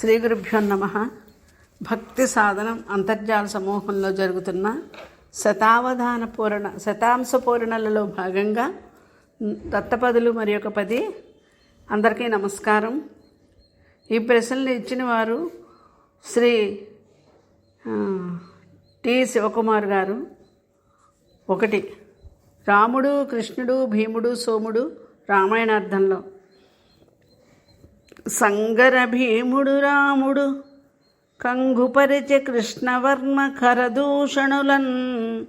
శ్రీ గురుభ్యో నమ. భక్తి సాధనం అంతర్జాల సమూహంలో జరుగుతున్న శతావధాన పూరణ శతాంశ పూరణలలో భాగంగా దత్తపదులు మరి ఒక పది అందరికీ నమస్కారం. ఈ ప్రశ్నలు ఇచ్చిన వారు శ్రీ టి శివకుమార్ గారు ఒకటి. రాముడు కృష్ణుడు భీముడు సోముడు రామాయణార్థంలో సంగర భీముడు రాముడు. కంగుపరిచ కృష్ణవర్మ ఖరదూషణులన్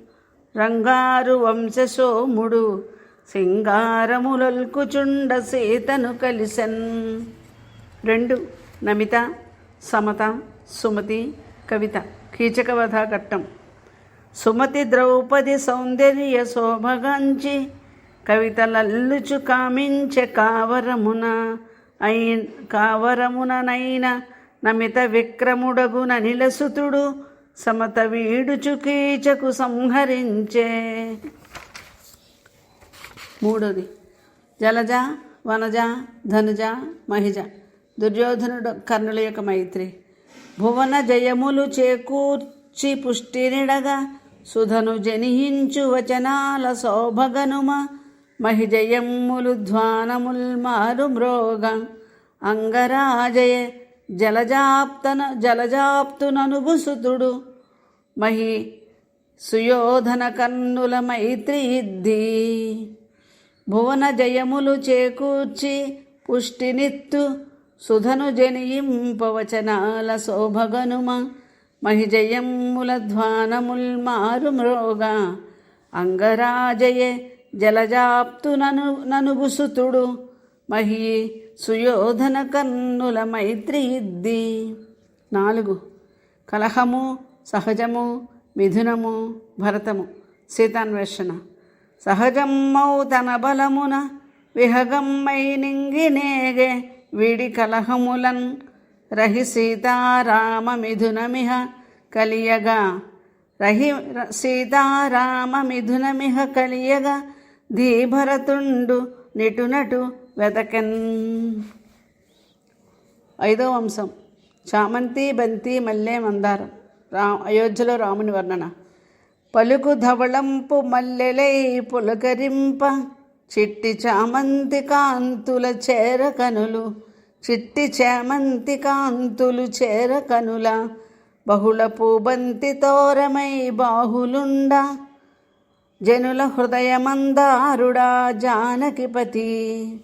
రంగారు వంశసోముడు. సింగారములల్కుచుండ సీతను కలిసెన్. రెండు నమిత సమత సుమతి కవిత. కీచకవధ ఘట్టం సుమతి ద్రౌపది సౌందర్య శోభగాంచి కవితలల్లుచు కామించె కావరమున అయి కావరముననైన నమిత విక్రముడగున నిలసుతుడు సమత వీడుచు కీచకు సంహరించే. మూడోది జలజ వనజ ధనుజ మహిజ దుర్యోధనుడు కర్ణుల యొక్క మైత్రి. భువన జయములు చేకూర్చి పుష్టినిడగా సుధను జనిహించు వచనాల శోభగనుమ మహిజయమ్ములు ధ్వానముల్ మ్రోగ అంగరాజయ జలజాప్తన జలజాప్తుననుభుసుతుడు మహి సుయోధన కన్నుల మైత్రిద్ది భువన జయములు చేకూర్చి పుష్టినిత్తు సుధను జనియింపవచనాల శోభగనుమ. మహిజయమ్ముల ధ్వానముల్మారు మ్రోగ జలజాప్తు నను ననుగుసుతుడు మహి సుయోధన కన్నుల మైత్రి నాలుగు. కలహము సహజము మిథునము భరతము. సీతాన్వేషణ. సహజమ్మౌ తన బలమున విహగమ్మై నింగినేగే విడి కలహములన్ రహి సీతారామ మిథునమిహ కలియగా. రహి సీతారామ మిథునమిహ కలియగా ధీభరతుండు నిటునటు వెతకెన్ ఐదో వంశం. చామంతి బంతి మల్లె మందారం. రా అయోధ్యలో రాముని వర్ణన. పలుకు ధవళంపు మల్లెలై పులకరింప. చిట్టి చామంతి కాంతుల చేర కనులు. చిట్టి చామంతి కాంతులు చేర కనుల. బహుళ పూబంతి తోరమై బాహులుండ. జనుల హృదయమందారుడా జానకిపతి.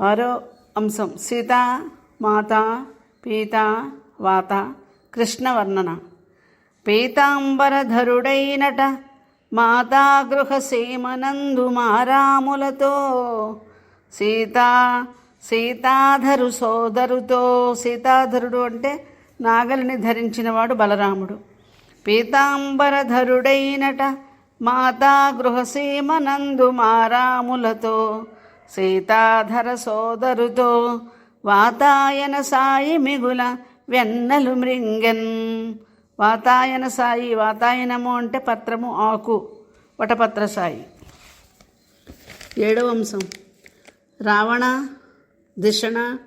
ఆరో అంశం సీత మాత పీత వాత కృష్ణ వర్ణన పీతాంబరధరుడైనట మాతాగృహ సీమనందు మారాములతో. సీతా సీతాధరు సోదరుతో సీతాధరుడు అంటే నాగలిని ధరించినవాడు బలరాముడు. పీతాంబరధరుడైనట మాతా గృహసీమనందు మారాములతో సీతాధర సోదరుతో వాతాయన సాయి మిగుల వెన్నలు మృంగన్. వాతాయన సాయి వాతాయనము అంటే పత్రము ఆకు వటపత్ర సాయి. ఏడవ అంశం. రావణ దిషణ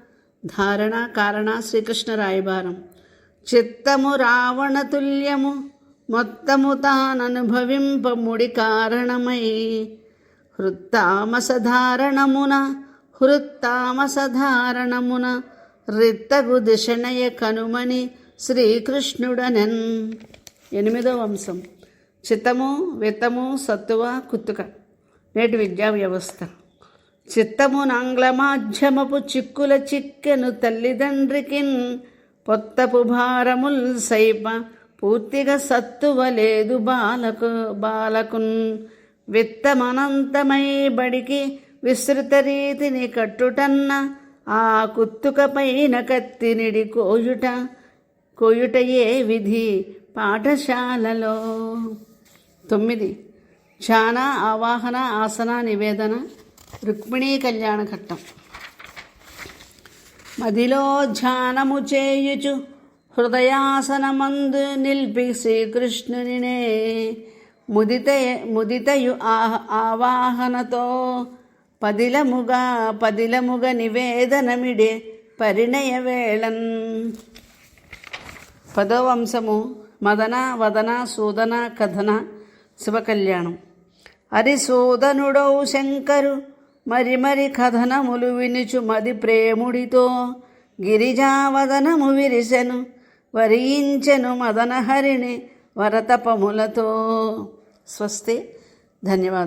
ధారణ కారణ శ్రీకృష్ణ రాయబారం. చిత్తము రావణ తుల్యము మొత్తము తాననుభవింప ముడి కారణమై హృత్తామసధారణమున హృత్తామసధారణమున రిత్తగు దిశనయ కనుమని శ్రీకృష్ణుడనెన్. ఎనిమిదో వంశం. చిత్తము విత్తము సత్తువ కుత్తుక. నేటి విద్యా వ్యవస్థ. చిత్తము నాంగ్ల మాధ్యమపు చిక్కుల చిక్కెను తల్లిదండ్రికిన్ పొత్తపు భారముల్ సైప పూర్తిగా సత్తువ లేదు బాలకు బాలకున్. విత్తమనంతమై బడికి విస్తృత రీతిని కట్టుటన్న ఆ కుత్తుక పైన కత్తినిడి కోయుట కోయుటయే విధి పాఠశాలలో. తొమ్మిది. ధ్యాన ఆవాహన ఆసన నివేదన రుక్మిణీ కళ్యాణ ఘట్టం మదిలో ధ్యానము చేయుచు హృదయాసనమందు నిల్పి శ్రీకృష్ణునినే ముదిత ముదితయు ఆహ ఆవాహనతో పదిలముగా పదిలముగ నివేదనమిడే పరిణయ వేళన్. పదో వంశము మదన వదన సూదన కథన శివకళ్యాణం. హరిసూదనుడౌ శంకరు మరి మరి కథనములు వినుచు మది ప్రేముడితో గిరిజావదనము విరిసెను. వరించెను మదనహరిణి వరతపములతో. స్వస్తి. ధన్యవాదాలు.